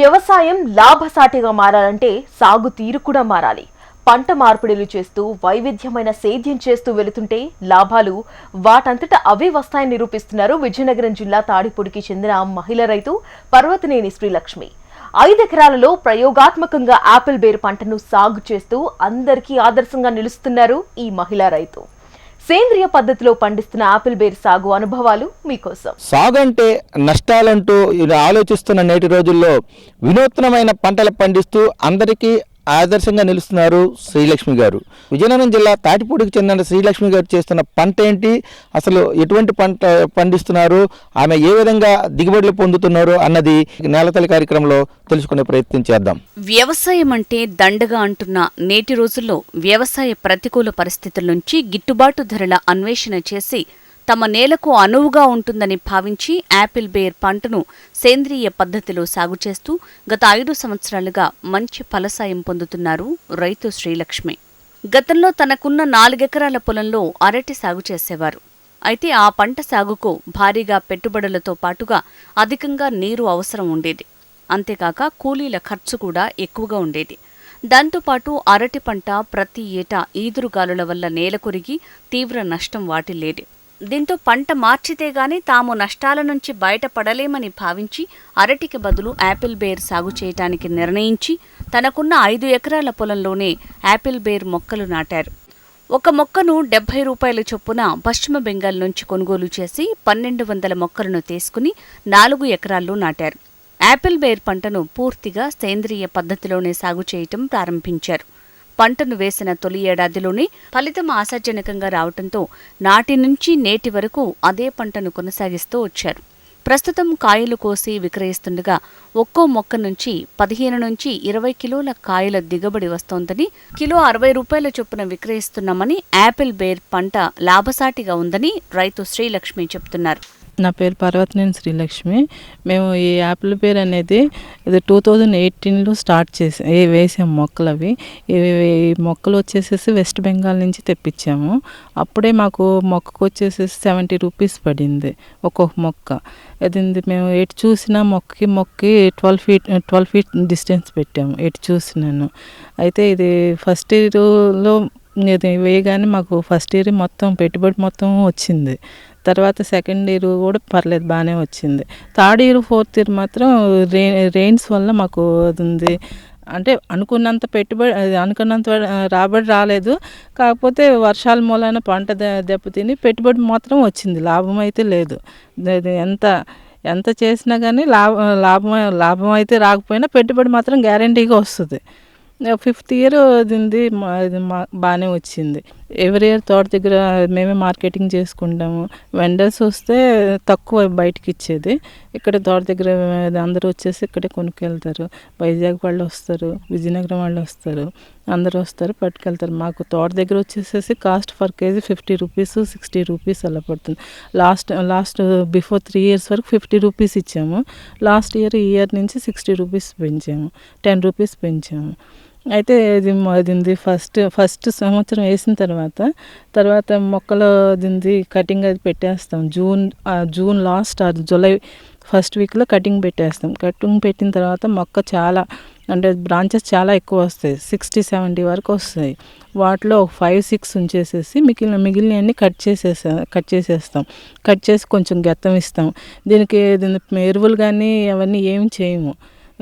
వ్యవసాయం లాభసాటిగా మారాలంటే సాగు తీరు కూడా మారాలి. పంట మార్పిడిలు చేస్తూ వైవిధ్యమైన సేద్యం చేస్తూ వెళుతుంటే లాభాలు వాటంతట అవే వస్తాయని నిరూపిస్తున్నారు విజయనగరం జిల్లా తాడిపూడికి చెందిన మహిళ రైతు పర్వతనేని శ్రీలక్ష్మి. ఐదెకరాలలో ప్రయోగాత్మకంగా ఆపిల్ బేర్ పంటను సాగు చేస్తూ అందరికీ ఆదర్శంగా నిలుస్తున్నారు ఈ మహిళా రైతు. సేంద్రియ పద్ధతిలో పండిస్తున్న ఆపిల్ బేర్ సాగు అనుభవాలు మీకోసం. సాగు అంటే నష్టాలంటూ ఆలోచిస్తున్న నేటి రోజుల్లో వినూత్నమైన పంటలు పండిస్తూ అందరికీ ఆదర్శంగా నిలుస్తున్నారు శ్రీలక్ష్మి గారు. విజయనగరం జిల్లా తాటిపూడికి చెందిన శ్రీలక్ష్మి గారు చేస్తున్న పంట ఏంటి? అసలు ఎటువంటి పంట పండిస్తున్నారు? ఆమె ఏ విధంగా దిగుబడులు పొందుతున్నారు అన్నది నేలతల్లి కార్యక్రమంలో తెలుసుకునే ప్రయత్నం చేద్దాం. వ్యవసాయం అంటే దండగా అంటున్న నేటి రోజుల్లో వ్యవసాయ ప్రతికూల పరిస్థితుల నుంచి గిట్టుబాటు ధరల అన్వేషణ చేసి తమ నేలకు అనువుగా ఉంటుందని భావించి యాపిల్ బేర్ పంటను సేంద్రియ పద్ధతిలో సాగు చేస్తూ గత ఐదు సంవత్సరాలుగా మంచి ఫలసాయం పొందుతున్నారు రైతు శ్రీలక్ష్మి. గతంలో తనకున్న నాలుగెకరాల పొలంలో అరటి సాగు చేసేవారు. అయితే ఆ పంట సాగుకు భారీగా పెట్టుబడులతో పాటుగా అధికంగా నీరు అవసరం ఉండేది. అంతేకాక కూలీల ఖర్చు కూడా ఎక్కువగా ఉండేది. దాంతోపాటు అరటి పంట ప్రతి ఏటా ఈదురుగాలుల వల్ల నేల కొరిగి తీవ్ర నష్టం వాటిల్లేది. దీంతో పంట మార్చితే గాని తాము నష్టాల నుంచి బయటపడలేమని భావించి అరటికి బదులు యాపిల్ బేర్ సాగు చేయటానికి నిర్ణయించి తనకున్న ఐదు ఎకరాల పొలంలోనే యాపిల్ బేర్ మొక్కలు నాటారు. ఒక మొక్కను డెబ్బై రూపాయల చొప్పున పశ్చిమ బెంగాల్ నుంచి కొనుగోలు చేసి పన్నెండు వందల మొక్కలను తీసుకుని నాలుగు ఎకరాల్లో నాటారు. యాపిల్ బేర్ పంటను పూర్తిగా సేంద్రియ పద్ధతిలోనే సాగు చేయటం ప్రారంభించారు. పంటను వేసిన తొలి ఏడాదిలోనే ఫలితం ఆశాజనకంగా రావడంతో నాటి నుంచి నేటి వరకు అదే పంటను కొనసాగిస్తూ వచ్చారు. ప్రస్తుతం కాయలు కోసి విక్రయిస్తుండగా ఒక్కో మొక్క నుంచి పదిహేను నుంచి ఇరవై కిలోల కాయల దిగుబడి వస్తోందని కిలో అరవై రూపాయల చొప్పున విక్రయిస్తున్నామని యాపిల్ బేర్ పంట లాభసాటిగా ఉందని రైతు శ్రీలక్ష్మి చెప్తున్నారు. నా పేరు పర్వతనేని శ్రీలక్ష్మి. మేము ఈ యాపిల్ పేరు అనేది ఇది టూ థౌజండ్ ఎయిటీన్లో స్టార్ట్ చేసి వేసాము వేసాం మొక్కలు అవి ఈ మొక్కలు వచ్చేసేసి వెస్ట్ బెంగాల్ నుంచి తెప్పించాము. అప్పుడే మాకు మొక్కకు వచ్చేసేసి సెవెంటీ రూపీస్ పడింది ఒక్కొక్క మొక్క. అది మేము ఎటు చూసినా మొక్కకి మొక్కకి twelve feet twelve feet distance పెట్టాము ఎటు చూసినాను. అయితే ఇది ఫస్ట్ ఇయర్లో ఇది వేయగానే మాకు ఫస్ట్ ఇయర్ మొత్తం పెట్టుబడి మొత్తం వచ్చింది. తర్వాత సెకండ్ ఇయర్ కూడా పర్లేదు బాగానే వచ్చింది. థర్డ్ ఇయర్ ఫోర్త్ ఇయర్ మాత్రం రే రెయిన్స్ వల్ల మాకు అది ఉంది. అంటే అనుకున్నంత పెట్టుబడి అది అనుకున్నంత రాబడి రాలేదు. కాకపోతే వర్షాల మూలన పంట దెబ్బతిని పెట్టుబడి మాత్రం వచ్చింది. లాభం అయితే లేదు. అది ఎంత ఎంత చేసినా కానీ లాభం లాభం లాభం అయితే రాకపోయినా పెట్టుబడి మాత్రం గ్యారంటీగా వస్తుంది. ఫిఫ్త్ ఇయర్ ఇది మా బాగానే వచ్చింది. ఎవరి ఇయర్ తోట దగ్గర మేమే మార్కెటింగ్ చేసుకుంటాము. వెండర్స్ వస్తే తక్కువ బయటకి ఇచ్చేది. ఇక్కడ తోట దగ్గర అందరూ వచ్చేసి ఇక్కడే కొనుక్కెళ్తారు. వైజాగ్ వాళ్ళు వస్తారు విజయనగరం వాళ్ళు వస్తారు అందరూ వస్తారు పట్టుకెళ్తారు. మాకు తోట దగ్గర వచ్చేసేసి cost for KG fifty rupees sixty rupees అలా పడుతుంది. Last last before three years వరకు ఫిఫ్టీ రూపీస్ ఇచ్చాము. లాస్ట్ ఇయర్ ఇయర్ నుంచి సిక్స్టీ రూపీస్ పెంచాము. టెన్ రూపీస్ పెంచాము. అయితే ఇది దింది ఫస్ట్ ఫస్ట్ సంవత్సరం వేసిన తర్వాత తర్వాత మొక్కలు దింది కటింగ్ అది పెట్టేస్తాం. June June last or July first వీక్లో కటింగ్ పెట్టేస్తాం. కటింగ్ పెట్టిన తర్వాత మొక్క చాలా అంటే బ్రాంచెస్ చాలా ఎక్కువ వస్తాయి. సిక్స్టీ సెవెంటీ వరకు వస్తాయి. వాటిలో ఒక ఫైవ్ సిక్స్ ఉంచేసేసి మిగిలిన మిగిలినవన్నీ కట్ చేసేసా కట్ చేసేస్తాం. కట్ చేసి కొంచెం గెత్తం ఇస్తాం. దీనికి దీని ఎరువులు కానీ అవన్నీ ఏమి చేయము.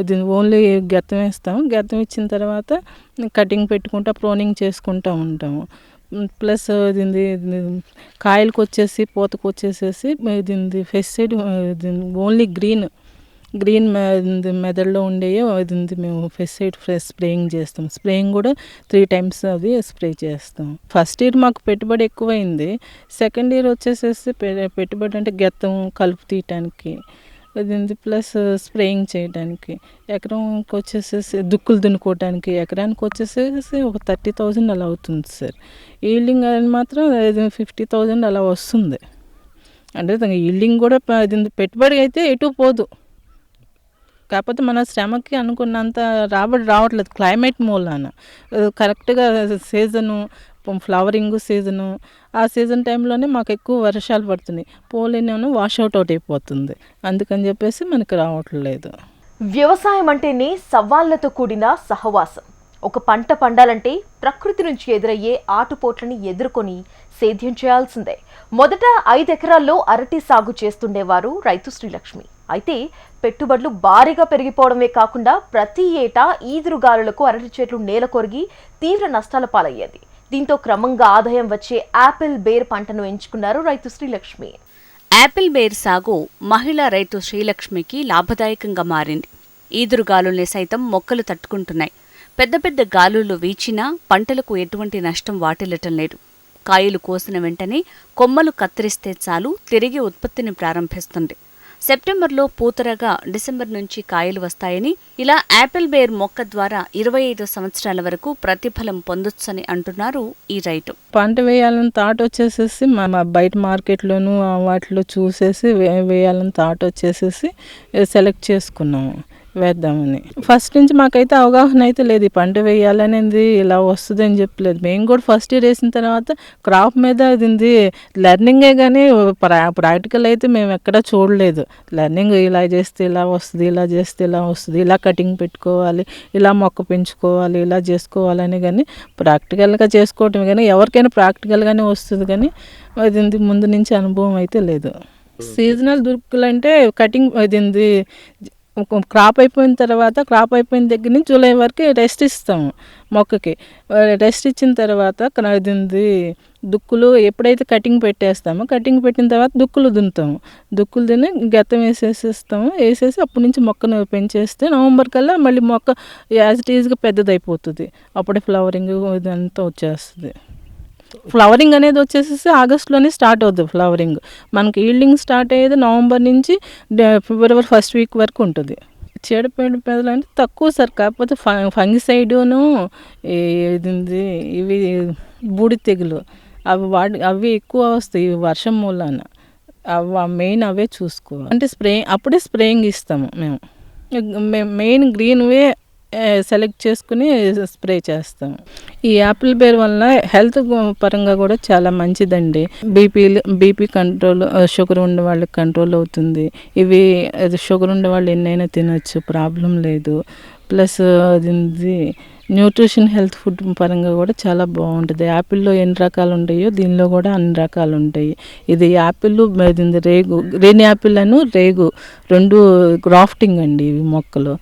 ఇది ఓన్లీ గెత్తం వేస్తాం గెత్తం ఇచ్చిన తర్వాత కటింగ్ పెట్టుకుంటా ప్రోనింగ్ చేసుకుంటూ ఉంటాము. ప్లస్ దీని కాయలకు వచ్చేసి పూతకు వచ్చేసేసి దీనిది ఫెస్సైడ్ ఓన్లీ గ్రీన్ గ్రీన్ మెదడులో ఉండేవి అది మేము ఫెస్సైడ్ ఫ్రెష్ స్ప్రేయింగ్ చేస్తాం. స్ప్రేయింగ్ కూడా త్రీ టైమ్స్ అది స్ప్రే చేస్తాం. ఫస్ట్ ఇయర్ మాకు పెట్టుబడి ఎక్కువైంది. సెకండ్ ఇయర్ వచ్చేసేసి పె- పెట్టుబడి అంటే గెత్తం కలుపు తీయటానికి అది ప్లస్ uh, స్ప్రేయింగ్ చేయడానికి ఎకరంకి వచ్చేసేసి దుక్కులు దున్నుకోవడానికి ఎకరానికి వచ్చేసేసి ఒక థర్టీ థౌజండ్ అలా అవుతుంది సార్. ఈల్డింగ్ అని మాత్రం ఫిఫ్టీ థౌజండ్ అలా వస్తుంది. అంటే ఈల్డింగ్ కూడా అది పెట్టుబడి అయితే ఎటు పోదు. కాకపోతే మన శ్రమకి అనుకున్నంత రాబడి రావట్లేదు క్లైమేట్ మూలాన. కరెక్ట్గా సీజను ఫ్లవరింగ్ సీజను ఆ సీజన్ టైంలోనే మాకు ఎక్కువ వర్షాలు పడుతున్నాయి. పోలేనేమో వాష్ అవుట్ అవుట్ అయిపోతుంది. అందుకని చెప్పేసి మనకి రావట్లేదు వ్యవసాయం అంటేనే సవాళ్ళతో కూడిన సహవాసం. ఒక పంట పండాలంటే ప్రకృతి నుంచి ఎదురయ్యే ఆటుపోట్లని ఎదుర్కొని సేద్యం చేయాల్సిందే. మొదట ఐదు ఎకరాల్లో అరటి సాగు చేస్తుండేవారు రైతు శ్రీలక్ష్మి. అయితే పెట్టుబడులు భారీగా పెరిగిపోవడమే కాకుండా ప్రతి ఏటా ఈదురుగాలులకు అరటి చెట్లు నేల కొరిగి తీవ్ర నష్టాల పాలయ్యేది. దీంతో క్రమంగా ఆదాయం వచ్చే యాపిల్ బేర్ పంటను ఎంచుకున్నారు రైతు శ్రీలక్ష్మి. యాపిల్ బేర్ సాగు మహిళా రైతు శ్రీలక్ష్మికి లాభదాయకంగా మారింది. ఈదురుగాలుల్ని సైతం మొక్కలు తట్టుకుంటున్నాయి. పెద్ద పెద్ద గాలులు వీచినా పంటలకు ఎటువంటి నష్టం వాటిల్లటం లేదు. కాయలు కోసిన వెంటనే కొమ్మలు కత్తిరిస్తే చాలు తిరిగి ఉత్పత్తిని ప్రారంభిస్తుంది. సెప్టెంబర్లో పూతరగా డిసెంబర్ నుంచి కాయలు వస్తాయని ఇలా యాపిల్ బేర్ మొక్క ద్వారా ఇరవై ఐదు సంవత్సరాల వరకు ప్రతిఫలం పొందొచ్చని అంటున్నారు ఈ రైతు. పంట వేయాలని థాట్ వచ్చేసేసి మా బయట మార్కెట్లోను వాటిలో చూసేసి వే- వేయాలని థాట్ వచ్చేసేసి సెలెక్ట్ చేసుకున్నాము. వేద్దామని. ఫస్ట్ నుంచి మాకైతే అవగాహన అయితే లేదు ఈ పంట వేయాలనేది ఇలా వస్తుంది అని చెప్పలేదు. మేము కూడా ఫస్ట్ ఇయర్ వేసిన తర్వాత క్రాప్ మీద అది లెర్నింగే కానీ ప్రా ప్రాక్టికల్ అయితే మేము ఎక్కడా చూడలేదు. లెర్నింగ్ ఇలా చేస్తే ఇలా వస్తుంది ఇలా చేస్తే ఇలా వస్తుంది ఇలా కటింగ్ పెట్టుకోవాలి ఇలా మొక్క పెంచుకోవాలి ఇలా చేసుకోవాలని కానీ ప్రాక్టికల్గా చేసుకోవటం కానీ ఎవరికైనా ప్రాక్టికల్గానే వస్తుంది కానీ అది ముందు నుంచి అనుభవం అయితే లేదు. సీజనల్ దుర్గులు అంటే కటింగ్ అది క్రాప్ అయిపోయిన తర్వాత క్రాప్ అయిపోయిన దగ్గర నుంచి జూలై వరకు రెస్ట్ ఇస్తాము మొక్కకి. రెస్ట్ ఇచ్చిన తర్వాత క- దుక్కులు ఎప్పుడైతే కటింగ్ పెట్టేస్తామో కటింగ్ పెట్టిన తర్వాత దుక్కులు దున్నుతాము. దుక్కులు దున్ని గెత్తం వేసేసేస్తాము. వేసేసి అప్పటి నుంచి మొక్కను పెంచేస్తే నవంబర్ కల్లా మళ్ళీ మొక్క యాజ్ ఇట్ ఈజ్గా పెద్దదైపోతుంది. అప్పుడే ఫ్లవరింగ్ ఇదంతా వచ్చేస్తుంది. ఫ్లవరింగ్ అనేది వచ్చేసేసి ఆగస్ట్లోనే స్టార్ట్ అవుతుంది ఫ్లవరింగ్ మనకి ఈల్డింగ్ స్టార్ట్ అయ్యేది నవంబర్ నుంచి ఫిబ్రవరి ఫస్ట్ వీక్ వరకు ఉంటుంది. చీడపీడ పెదలు అంటే తక్కువ సార్ కాకపోతే ఫంగిసైడును ఇది ఇవి బూడి తెగులు అవి వాడి అవి ఎక్కువ వస్తాయి వర్షం మూలాన. అవి మెయిన్ అవే చూసుకోవాలి. అంటే స్ప్రే అప్పుడే స్ప్రేయింగ్ ఇస్తాము మేము. మెయిన్ గ్రీన్వే సెలెక్ట్ చేసుకుని స్ప్రే చేస్తాం. ఈ యాపిల్ బేర్ వల్ల హెల్త్ పరంగా కూడా చాలా మంచిదండి. బీపీ బీపీ కంట్రోల్ షుగర్ ఉండే వాళ్ళకి కంట్రోల్ అవుతుంది. ఇవి షుగర్ ఉండే వాళ్ళు ఎన్నైనా తినొచ్చు ప్రాబ్లం లేదు. ప్లస్ అది న్యూట్రిషన్ హెల్త్ ఫుడ్ పరంగా కూడా చాలా బాగుంటుంది. యాపిల్లో ఎన్ని రకాలు ఉంటాయో దీనిలో కూడా అన్ని రకాలు ఉంటాయి. ఇది యాపిల్ ఇది రేగు గ్రీన్ యాపిల్ అను రేగు రెండు గ్రాఫ్టింగ్ అండి ఇవి మొక్కలు.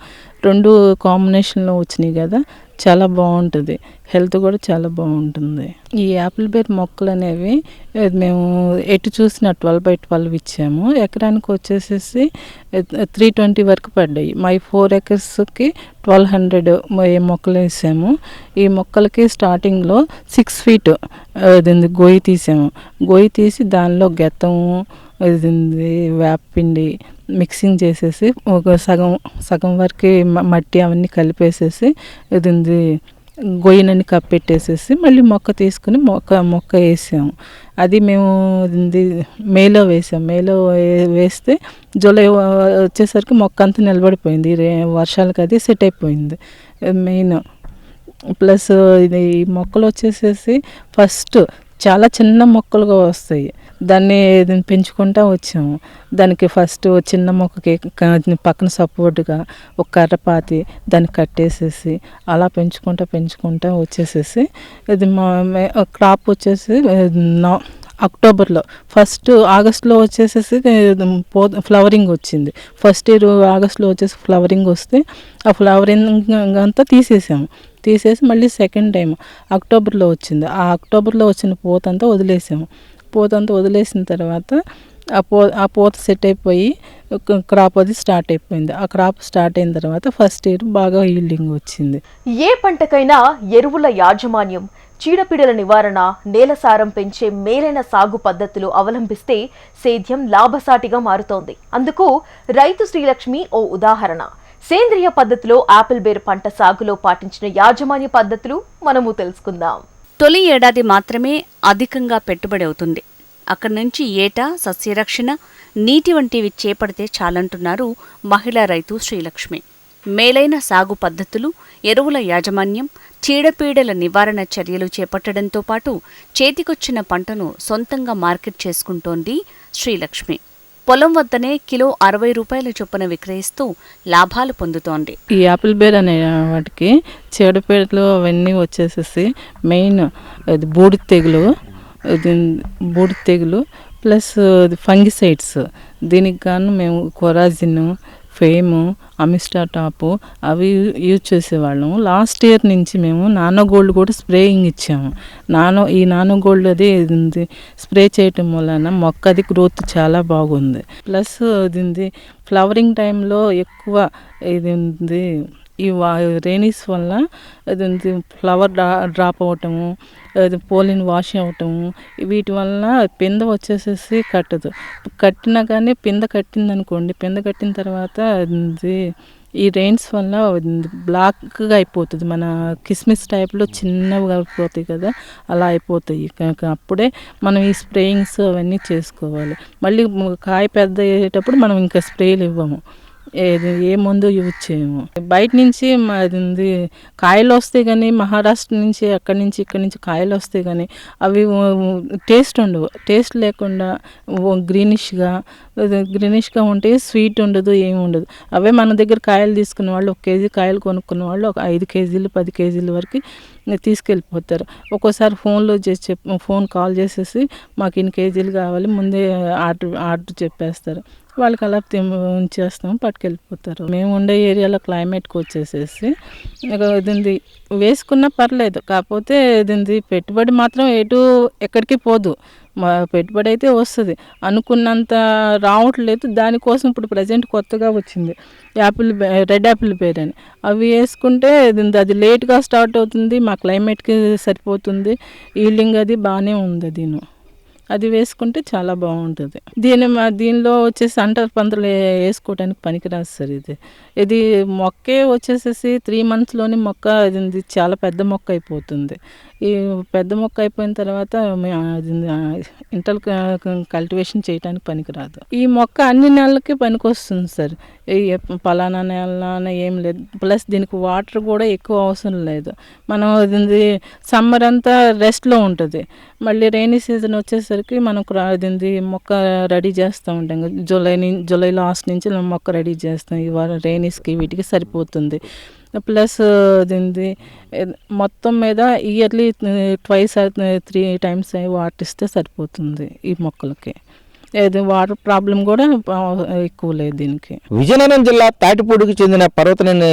రెండు కాంబినేషన్లో వచ్చినాయి కదా చాలా బాగుంటుంది. హెల్త్ కూడా చాలా బాగుంటుంది. ఈ యాపిల్ బేర్ మొక్కలు అనేవి మేము ఎటు చూసిన ట్వెల్వ్ బై ట్వెల్వ్ ఇచ్చాము. ఎకరానికి వచ్చేసేసి త్రీ ట్వంటీ వరకు పడ్డాయి. మై ఫోర్ ఎకర్స్కి ట్వెల్వ్ హండ్రెడ్ మొక్కలు వేసాము. ఈ మొక్కలకి స్టార్టింగ్లో సిక్స్ ఫీట్ అది తీసాము. గోయి తీసి దానిలో గెత్తము వేపపిండి మిక్సింగ్ చేసేసి ఒక సగం సగం వరకు మట్టి అవన్నీ కలిపేసేసి ఇది ఉంది, గొయ్యినని కప్పెట్టేసేసి మళ్ళీ మొక్క తీసుకుని మొక్క మొక్క వేసాము అది మేము ఇది మేలో వేసాం. మేలో వేస్తే జూలై వచ్చేసరికి మొక్క అంతా నిలబడిపోయింది. రే వర్షాలకు అది సెట్ అయిపోయింది. మెయిన్ ప్లస్ ఇది ఈ మొక్కలు వచ్చేసేసి ఫస్ట్ చాలా చిన్న మొక్కలుగా వస్తాయి. దాన్ని పెంచుకుంటూ పెంచుకుంటా వచ్చాము. దానికి ఫస్ట్ చిన్న మొక్కకి పక్కన సపోర్ట్గా ఒక కర్ర పాతి దాన్ని కట్టేసేసి అలా పెంచుకుంటా పెంచుకుంటా వచ్చేసేసి ఇది మా క్రాప్ వచ్చేసి నా అక్టోబర్లో ఫస్ట్ ఆగస్ట్లో వచ్చేసేసి పో ఫ్లవరింగ్ వచ్చింది. ఫస్ట్ ఇయర్ ఆగస్ట్లో వచ్చేసి ఫ్లవరింగ్ వస్తే ఆ ఫ్లవరింగ్ అంతా తీసేసాము. తీసేసి మళ్ళీ సెకండ్ టైం అక్టోబర్లో వచ్చింది. ఆ అక్టోబర్లో వచ్చిన పూత అంతా వదిలేసాము. పూత వదిలేసిన తర్వాత ఆ పూ ఆ పూత సెట్ అయిపోయి ఒక క్రాప్ అది స్టార్ట్ అయిపోయింది. ఆ క్రాప్ స్టార్ట్ అయిన తర్వాత ఫస్ట్ ఇయర్ బాగా ఈల్డింగ్ వచ్చింది. ఏ పంటకైనా ఎరువుల యాజమాన్యం చీడపీడల నివారణ నేల సారం పెంచే మేలైన సాగు పద్ధతులు అవలంబిస్తే సేద్యం లాభసాటిగా మారుతోంది. అందుకు రైతు శ్రీలక్ష్మి ఓ ఉదాహరణ. సేంద్రియ పద్ధతిలో ఆపిల్ బేర్ పంట సాగులో పాటించిన యాజమాన్య పద్ధతులు మనము తెలుసుకుందాం. తొలి ఏడాది మాత్రమే అధికంగా పెట్టుబడి అవుతుంది. అక్కడి నుంచి ఏటా సస్యరక్షణ నీటి వంటివి చేపడితే చాలంటున్నారు మహిళా రైతు శ్రీలక్ష్మి. మేలైన సాగు పద్ధతులు ఎరువుల యాజమాన్యం చీడపీడల నివారణ చర్యలు చేపట్టడంతో పాటు చేతికొచ్చిన పంటను సొంతంగా మార్కెట్ చేసుకుంటోంది శ్రీలక్ష్మి. పొలం వద్దనే కిలో అరవై రూపాయల చొప్పున విక్రయిస్తూ లాభాలు పొందుతోంది. ఈ యాపిల్ బేర్ అనే వాటికి చీడపీడలు అవన్నీ వచ్చేసేసి మెయిన్ అది బూడిద తెగులు బూడి బూడిద తెగులు ప్లస్ ఫంగిసైడ్స్. దీనికి గాను మేము కొరాజిన్ ఫేము అమిస్టా టాపు అవి యూజ్ చేసేవాళ్ళము లాస్ట్ ఇయర్ నుంచి మేము నానో గోల్డ్ కూడా స్ప్రేయింగ్ ఇచ్చాము. నానో ఈ నానో గోల్డ్ అది ఇది స్ప్రే చేయటం వలన మొక్క అది గ్రోత్ చాలా బాగుంది. ప్లస్ ఇది ఫ్లవరింగ్ టైంలో ఎక్కువ ఇది ఉంది ఈ వా రైనీస్ వల్ల అది ఫ్లవర్ డ్రా డ్రాప్ అవటము అది పోలిన్ వాష్ అవటము వీటి వల్ల పింద వచ్చేసేసి కట్టదు. కట్టినా కానీ పింద కట్టింది అనుకోండి పింద కట్టిన తర్వాత అది ఈ రెయిన్స్ వల్ల బ్లాక్గా అయిపోతుంది. మన కిస్మిస్ టైప్లో చిన్నగా అయిపోతాయి కదా అలా అయిపోతాయి. కనుక అప్పుడే మనం ఈ స్ప్రేయింగ్స్ అవన్నీ చేసుకోవాలి. మళ్ళీ కాయ పెద్ద అయ్యేటప్పుడు మనం ఇంకా స్ప్రేలు ఇవ్వము. ఏది ఏ మందు యూజ్ చేయము. బయట నుంచి మాది కాయలు వస్తాయి కానీ మహారాష్ట్ర నుంచి అక్కడి నుంచి ఇక్కడి నుంచి కాయలు వస్తాయి కానీ అవి టేస్ట్ ఉండవు. టేస్ట్ లేకుండా గ్రీనిష్గా గ్రీనిష్గా ఉంటే స్వీట్ ఉండదు ఏమి ఉండదు. అవే మన దగ్గర కాయలు తీసుకున్న వాళ్ళు ఒక కేజీ కాయలు కొనుక్కున్న వాళ్ళు ఒక ఐదు కేజీలు పది కేజీల వరకు తీసుకెళ్ళిపోతారు. ఒక్కోసారి ఫోన్లో చేసి చెప్ ఫోన్ కాల్ చేసేసి మాకు ఇన్ని కేజీలు కావాలి ముందే ఆర్డర్ ఆర్డర్ చెప్పేస్తారు. వాళ్ళకి అలా ఉంచేస్తాం పట్టుకెళ్ళిపోతారు. మేము ఉండే ఏరియాలో క్లైమేట్కి వచ్చేసేసి దీనిది వేసుకున్నా పర్లేదు. కాకపోతే ఇది పెట్టుబడి మాత్రం ఎటు ఎక్కడికి పోదు. పెట్టుబడి అయితే వస్తుంది. అనుకున్నంత రావట్లేదు. దానికోసం ఇప్పుడు ప్రజెంట్ కొత్తగా వచ్చింది. యాపిల్ రెడ్ యాపిల్ పేర్ అని. అవి వేసుకుంటే అది లేట్గా స్టార్ట్ అవుతుంది. మా క్లైమేట్కి సరిపోతుంది. ఈల్డింగ్ అది బాగానే ఉంది దీని. అది వేసుకుంటే చాలా బాగుంటుంది. దీని మా దీనిలో వచ్చేసి అంటర్ పందులు వేసుకోవడానికి పనికిరాదు సార్ ఇది. ఇది మొక్కే వచ్చేసేసి త్రీ మంత్స్లోనే మొక్క ఇది చాలా పెద్ద మొక్క అయిపోతుంది. ఈ పెద్ద మొక్క అయిపోయిన తర్వాత అది ఇంటర్ కల్టివేషన్ చేయడానికి పనికిరాదు. ఈ మొక్క అన్ని నెలలకి పనికొస్తుంది సార్. ఈ పలానా నెలన ఏం లేదు. ప్లస్ దీనికి వాటర్ కూడా ఎక్కువ అవసరం లేదు. మనం ఇది సమ్మర్ అంతా రెస్ట్లో ఉంటుంది. మళ్ళీ రైనీ సీజన్ వచ్చేసరికి మనం దీనిది మొక్క రెడీ చేస్తూ ఉంటాం. కదా. జూలై ని- జూలై లాస్ట్ నుంచి మొక్క రెడీ చేస్తాం. ఈ వారం రైనీస్కి వీటికి సరిపోతుంది. ప్లస్ దీనిది మొత్తం మీద ఇయర్లీ ట్వైస్ త్రీ టైమ్స్ వాటిస్తే సరిపోతుంది ఈ మొక్కలకి. ఏది వాటర్ ప్రాబ్లం కూడా ఎక్కువ లేదు దీనికి. విజయనగరం జిల్లా తాటిపూడికి చెందిన పర్వతనేని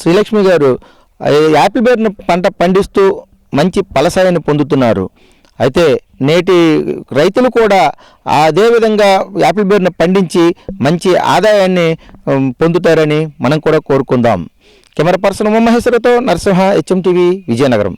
శ్రీలక్ష్మి గారు యాపిల్ బేర్ను పంట పండిస్తూ మంచి ఫలసాయాన్ని పొందుతున్నారు. అయితే నేటి రైతులు కూడా అదే విధంగా యాపిల్ బేర్ను పండించి మంచి ఆదాయాన్ని పొందుతారని మనం కూడా కోరుకుందాం. కెమెరా పర్సన్ ఉమామహేశ్వరతో నరసింహ హెచ్ఎం టీవీ విజయనగరం.